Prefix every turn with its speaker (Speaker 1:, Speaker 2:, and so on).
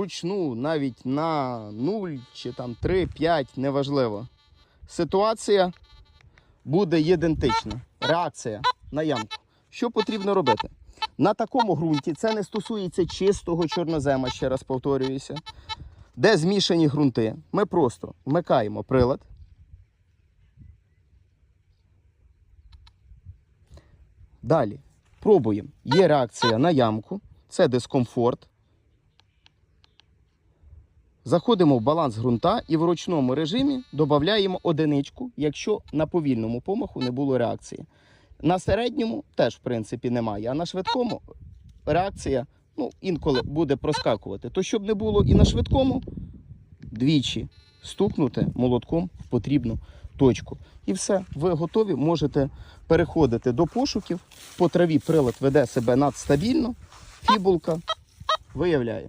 Speaker 1: Ручну навіть на 0 чи там 3, 5, неважливо. Ситуація буде ідентична. Реакція на ямку. Що потрібно робити? На такому ґрунті це не стосується чистого чорнозема, ще раз повторююся, де змішані ґрунти. Ми просто вмикаємо прилад. Далі пробуємо. Є реакція на ямку, це дискомфорт. Заходимо в баланс ґрунта і в ручному режимі додаємо одиничку, якщо на повільному помаху не було реакції. На середньому теж, в принципі, немає, а на швидкому реакція ну, інколи буде проскакувати. То щоб не було і на швидкому, двічі стукнути молотком в потрібну точку. І все, ви готові, можете переходити до пошуків. По траві прилад веде себе надстабільно, фібулка виявляє.